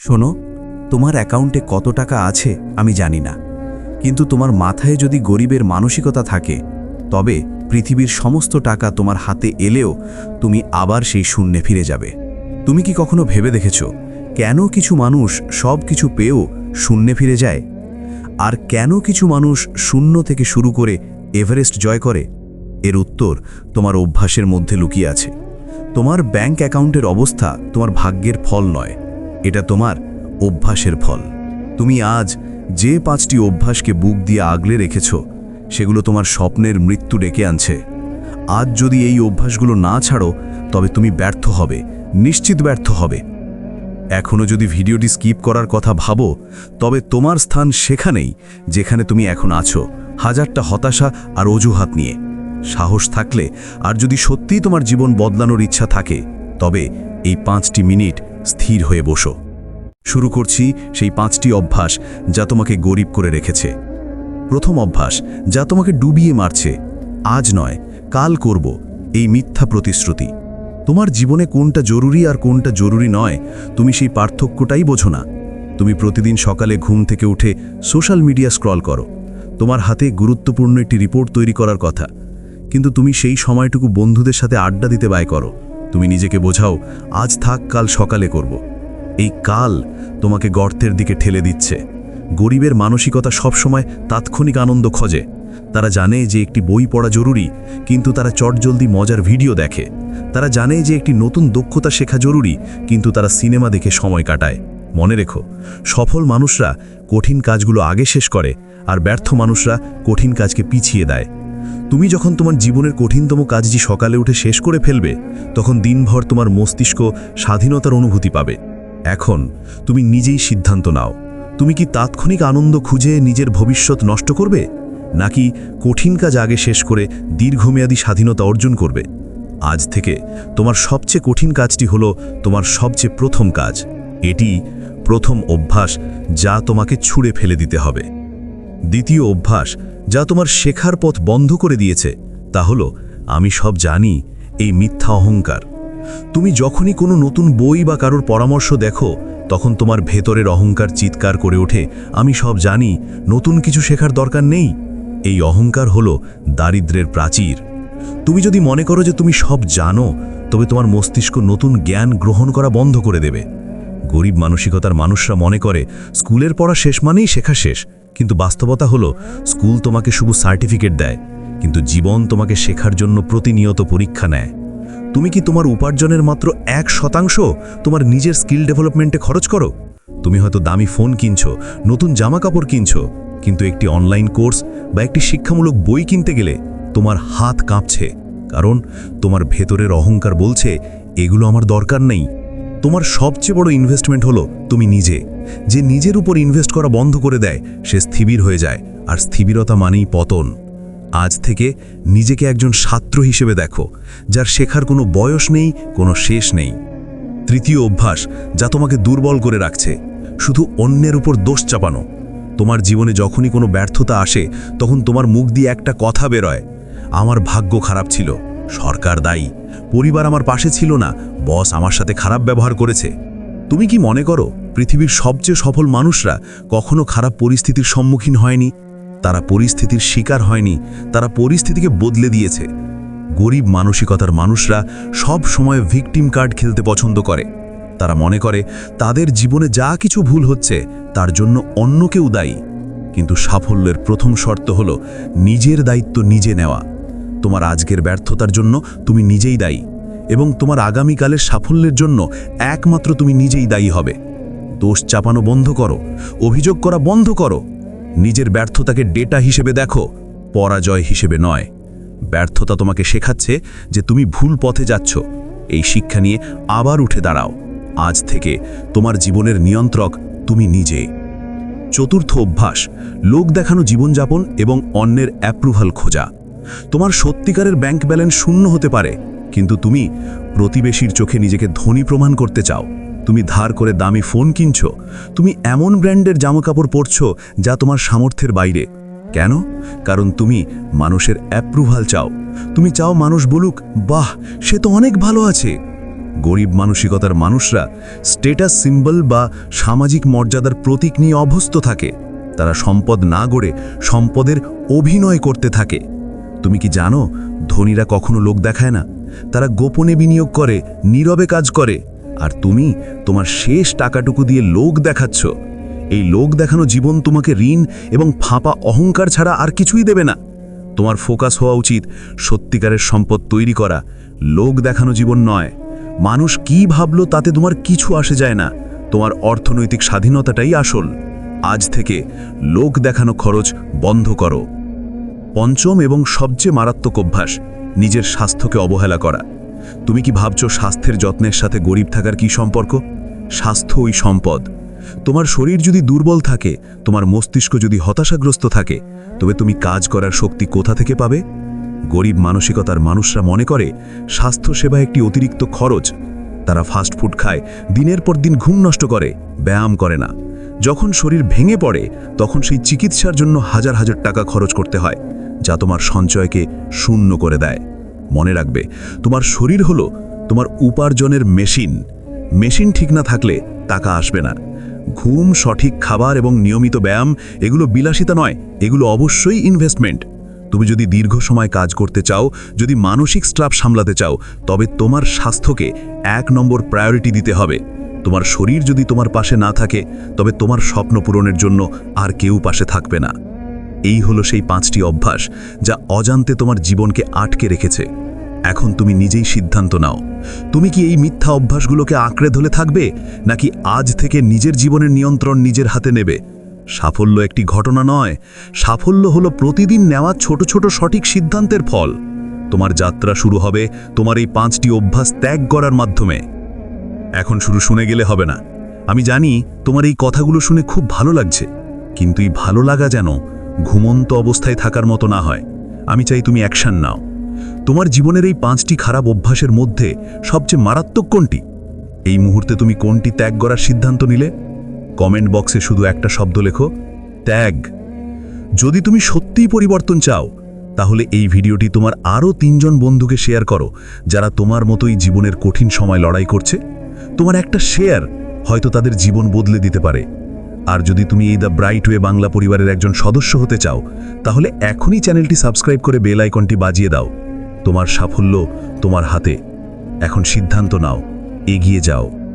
শোনো, তোমার অ্যাকাউন্টে কত টাকা আছে আমি জানি না। কিন্তু তোমার মাথায় যদি গরিবের মানসিকতা থাকে, তবে পৃথিবীর সমস্ত টাকা তোমার হাতে এলেও তুমি আবার সেই শূন্যে ফিরে যাবে। তুমি কি কখনো ভেবে দেখেছ, কেন কিছু মানুষ সব কিছু পেয়েও শূন্যে ফিরে যায়? আর কেন কিছু মানুষ শূন্য থেকে শুরু করে এভারেস্ট জয় করে? এর উত্তর তোমার অভ্যাসের মধ্যে লুকিয়ে আছে। তোমার ব্যাংক অ্যাকাউন্টের অবস্থা তোমার ভাগ্যের ফল নয়। এটা তোমার অভ্যাসের ফল। তুমি আজ যে পাঁচটি অভ্যাসকে বুক দিয়ে আগলে রেখেছ, সেগুলো তোমার স্বপ্নের মৃত্যু ডেকে আনছে। আজ যদি এই অভ্যাসগুলো না ছাড়ো, তবে তুমি ব্যর্থ হবে, নিশ্চিত ব্যর্থ হবে। এখনও যদি ভিডিওটি স্কিপ করার কথা ভাবো, তবে তোমার স্থান সেখানেই, যেখানে তুমি এখন আছো। হাজারটা হতাশা আর অজুহাত নিয়ে। সাহস থাকলে, আর যদি সত্যিই তোমার জীবন বদলানোর ইচ্ছা থাকে, তবে এই পাঁচটি মিনিট স্থির হয়ে বসো। শুরু করছি সেই পাঁচটি অভ্যাস যা তোমাকে গরিব করে রেখেছে। প্রথম অভ্যাস, যা তোমাকে ডুবিয়ে মারছে, আজ নয়, কাল করব এই মিথ্যা প্রতিশ্রুতি। তোমার জীবনে কোনটা জরুরি আর কোনটা জরুরি নয়, তুমি সেই পার্থক্যটাই বোঝো না। তুমি প্রতিদিন সকালে ঘুম থেকে উঠে সোশ্যাল মিডিয়া স্ক্রল করো। তোমার হাতে গুরুত্বপূর্ণ একটি রিপোর্ট তৈরি করার কথা। কিন্তু তুমি সেই সময়টুকু বন্ধুদের সাথে আড্ডা দিতে ব্যয় করো। তুমি নিজেকে বোঝাও, আজ থাক, কাল সকালে করব। এই কাল তোমাকে গর্তের দিকে ঠেলে দিচ্ছে। গরিবের মানসিকতা সবসময় তাৎক্ষণিক আনন্দ খোঁজে। তারা জানে যে একটি বই পড়া জরুরি, কিন্তু তারা চটজলদি মজার ভিডিও দেখে। তারা জানে যে একটি নতুন দক্ষতা শেখা জরুরি, কিন্তু তারা সিনেমা দেখে সময় কাটায়। মনে রেখো, সফল মানুষরা কঠিন কাজগুলো আগে শেষ করে, আর ব্যর্থ মানুষরা কঠিন কাজকে পিছিয়ে দেয়। তুমি যখন তোমার জীবনের কঠিনতম কাজটি সকালে উঠে শেষ করে ফেলবে, তখন দিনভর তোমার মস্তিষ্ক স্বাধীনতার অনুভূতি পাবে। এখন তুমি নিজেই সিদ্ধান্ত নাও। তুমি কি তাৎক্ষণিক আনন্দ খুঁজে নিজের ভবিষ্যৎ নষ্ট করবে? নাকি কঠিন কাজ আগে শেষ করে দীর্ঘমেয়াদী স্বাধীনতা অর্জন করবে? আজ থেকে তোমার সবচেয়ে কঠিন কাজটি হলো তোমার সবচেয়ে প্রথম কাজ। এটি প্রথম অভ্যাস যা তোমাকে ছুঁড়ে ফেলে দিতে হবে। দ্বিতীয় অভ্যাস যা তোমার শেখার পথ বন্ধ করে দিয়েছে, তা হলো, আমি সব জানি, এই মিথ্যা অহংকার। তুমি যখনই কোনো নতুন বই বা কারোর পরামর্শ দেখো, তখন তোমার ভেতরের অহংকার চিৎকার করে ওঠে, আমি সব জানি, নতুন কিছু শেখার দরকার নেই। এই অহংকার হলো দারিদ্রের প্রাচীর। তুমি যদি মনে করো যে তুমি সব জানো, তবে তোমার মস্তিষ্ক নতুন জ্ঞান গ্রহণ করা বন্ধ করে দেবে। গরিব মানসিকতার মানুষরা মনে করে, স্কুলের পড়া শেষ মানেই শেখা শেষ। কিন্তু বাস্তবতা হলো, স্কুল তোমাকে শুধু সার্টিফিকেট দেয়, কিন্তু জীবন তোমাকে শেখার জন্য প্রতিনিয়ত পরীক্ষা নেয়। তুমি কি তোমার উপার্জনের মাত্র এক শতাংশ তোমার নিজের স্কিল ডেভেলপমেন্টে খরচ করো? তুমি হয়তো দামি ফোন কিনছো, নতুন জামা কাপড় কিনছো, কিন্তু একটি অনলাইন কোর্স বা একটি শিক্ষামূলক বই কিনতে গেলে তোমার হাত কাঁপছে, কারণ তোমার ভেতরের অহংকার বলছে, এগুলো আমার দরকার নেই। তোমার সবচেয়ে বড় ইনভেস্টমেন্ট হলো তুমি নিজে। যে নিজের উপর ইনভেস্ট করা বন্ধ করে দেয়, সে স্থিবির হয়ে যায়, আর স্থিবিরতা মানেই পতন। আজ থেকে নিজেকে একজন ছাত্র হিসেবে দেখো, যার শেখার কোনো বয়স নেই, কোনো শেষ নেই। তৃতীয় অভ্যাস, যা তোমাকে দুর্বল করে রাখছে, শুধু অন্যের উপর দোষ চাপানো। তোমার জীবনে যখনই কোনো ব্যর্থতা আসে, তখন তোমার মুখ দিয়ে একটা কথা বেরোয়, আমার ভাগ্য খারাপ ছিল। সরকার দায়ী। পরিবার আমার পাশে ছিল না। বস আমার সাথে খারাপ ব্যবহার করেছে। তুমি কি মনে করো, পৃথিবীর সবচেয়ে সফল মানুষরা কখনো খারাপ পরিস্থিতির সম্মুখীন হয়নি? তারা পরিস্থিতির শিকার হয়নি। তারা পরিস্থিতিকে বদলে দিয়েছে। গরিব মানসিকতার মানুষরা সব সময় ভিকটিম কার্ড খেলতে পছন্দ করে। তারা মনে করে, তাদের জীবনে যা কিছু ভুল হচ্ছে, তার জন্য অন্য কেউ দায়ী। কিন্তু সাফল্যের প্রথম শর্ত হল নিজের দায়িত্ব নিজে নেওয়া। তোমার আজকের ব্যর্থতার জন্য তুমি নিজেই দায়ী এবং তোমার আগামীকালের সাফল্যের জন্য একমাত্র তুমি নিজেই দায়ী হবে। দোষ চাপানো বন্ধ করো, অভিযোগ করা বন্ধ করো। নিজের ব্যর্থতাকে ডেটা হিসেবে দেখো, পরাজয় হিসেবে নয়। ব্যর্থতা তোমাকে শেখাচ্ছে যে তুমি ভুল পথে যাচ্ছ। এই শিক্ষা নিয়ে আবার উঠে দাঁড়াও। আজ থেকে তোমার জীবনের নিয়ন্ত্রক তুমি নিজে। চতুর্থ অভ্যাস, লোক দেখানো জীবনযাপন এবং অন্যের অ্যাপ্রুভাল খোঁজা। তোমার সত্যিকারের ব্যাংক ব্যালেন্স শূন্য হতে পারে, কিন্তু তুমি প্রতিবেশীর চোখে নিজেকে ধনী প্রমাণ করতে চাও। তুমি ধার করে দামি ফোন কিনছ, তুমি এমন ব্র্যান্ডের জামাকাপড় পরছ যা তোমার সামর্থ্যের বাইরে। কেন? কারণ তুমি মানুষের অ্যাপ্রুভাল চাও। তুমি চাও মানুষ বলুক, বাহ, সে তো অনেক ভালো আছে। গরিব মানসিকতার মানুষরা স্টেটাস সিম্বল বা সামাজিক মর্যাদার প্রতীক নিয়ে অভ্যস্ত থাকে। তারা সম্পদ না গড়ে সম্পদের অভিনয় করতে থাকে। তুমি কি জানো, ধনীরা কখনো লোক দেখায় না। তারা গোপনে বিনিয়োগ করে, নীরবে কাজ করে। আর তুমি তোমার শেষ টাকাটুকু দিয়ে লোক দেখাচ্ছ। এই লোক দেখানো জীবন তোমাকে ঋণ এবং ফাঁপা অহংকার ছাড়া আর কিছুই দেবে না। তোমার ফোকাস হওয়া উচিত সত্যিকারের সম্পদ তৈরি করা। লোক দেখানো জীবন নয়। মানুষ কি ভাবলো তাতে তোমার কিছু আসে যায় না। তোমার অর্থনৈতিক স্বাধীনতাটাই আসল। আজ থেকে লোক দেখানো খরচ বন্ধ করো। পঞ্চম এবং সবচেয়ে মারাত্মক অভ্যাস, নিজের স্বাস্থ্যকে অবহেলা করা। তুমি কি ভাবছ স্বাস্থ্যের যত্নের সাথে গরিব থাকার কি সম্পর্ক? স্বাস্থ্য ওই সম্পদ। তোমার শরীর যদি দুর্বল থাকে, তোমার মস্তিষ্ক যদি হতাশাগ্রস্ত থাকে, তবে তুমি কাজ করার শক্তি কোথা থেকে পাবে? গরিব মানসিকতার মানুষরা মনে করে স্বাস্থ্যসেবা একটি অতিরিক্ত খরচ। তারা ফাস্ট ফুড খায়, দিনের পর দিন ঘুম নষ্ট করে, ব্যায়াম করে না। যখন শরীর ভেঙে পড়ে, তখন সেই চিকিৎসার জন্য হাজার হাজার টাকা খরচ করতে হয়। যা তোমার সঞ্চয়কে শূন্য করে দেয়। মনে রাখবে, তোমার শরীর হলো তোমার উপার্জনের মেশিন। মেশিন ঠিক না থাকলে টাকা আসবে না। ঘুম, সঠিক খাবার এবং নিয়মিত ব্যায়াম, এগুলো বিলাসিতা নয়, এগুলো অবশ্যই ইনভেস্টমেন্ট তুমি যদি দীর্ঘ সময় কাজ করতে চাও, যদি মানসিক স্ট্রাপ সামলাতে চাও, তবে তোমার স্বাস্থ্যকে এক নম্বর প্রায়োরিটি দিতে হবে। তোমার শরীর যদি তোমার পাশে না থাকে, তবে তোমার স্বপ্ন পূরণের জন্য আর কেউ পাশে থাকবে না। এই হলো সেই পাঁচটি অভ্যাস যা অজান্তে তোমার জীবনকে আটকে রেখেছে। এখন তুমি নিজেই সিদ্ধান্ত নাও। তুমি কি এই মিথ্যা অভ্যাসগুলোকে আঁকড়ে ধরে থাকবে, নাকি আজ থেকে নিজের জীবনের নিয়ন্ত্রণ নিজের হাতে নেবে? সাফল্য একটি ঘটনা নয়। সাফল্য হলো প্রতিদিন নেওয়া ছোট ছোট সঠিক সিদ্ধান্তের ফল। তোমার যাত্রা শুরু হবে তোমার এই পাঁচটি অভ্যাস ত্যাগ করার মাধ্যমে। এখন শুরু শুনে গেলে হবে না। আমি জানি তোমার এই কথাগুলো শুনে খুব ভালো লাগছে, কিন্তু এই ভালো লাগা যেন ঘুমন্ত অবস্থায় থাকার মতো না হয়। আমি চাই তুমি অ্যাকশন নাও। তোমার জীবনের এই পাঁচটি খারাপ অভ্যাসের মধ্যে সবচেয়ে মারাত্মক কোনটি? এই মুহূর্তে তুমি কোনটি ত্যাগ করার সিদ্ধান্ত নিলে? কমেন্ট বক্সে শুধু একটা শব্দ লেখো, ত্যাগ। যদি তুমি সত্যিই পরিবর্তন চাও, তাহলে এই ভিডিওটি তোমার আরও তিনজন বন্ধুকে শেয়ার করো, যারা তোমার মতোই জীবনের কঠিন সময় লড়াই করছে। তোমার একটা শেয়ার হয়তো তাদের জীবন বদলে দিতে পারে। আর যদি তুমি এই দ্য ব্রাইট ওয়ে বাংলা পরিবারের একজন সদস্য হতে চাও, তাহলে এখনই চ্যানেলটি সাবস্ক্রাইব করে বেল আইকনটি বাজিয়ে দাও। তোমার সাফল্য তোমার হাতে। এখন সিদ্ধান্ত নাও। এগিয়ে যাও।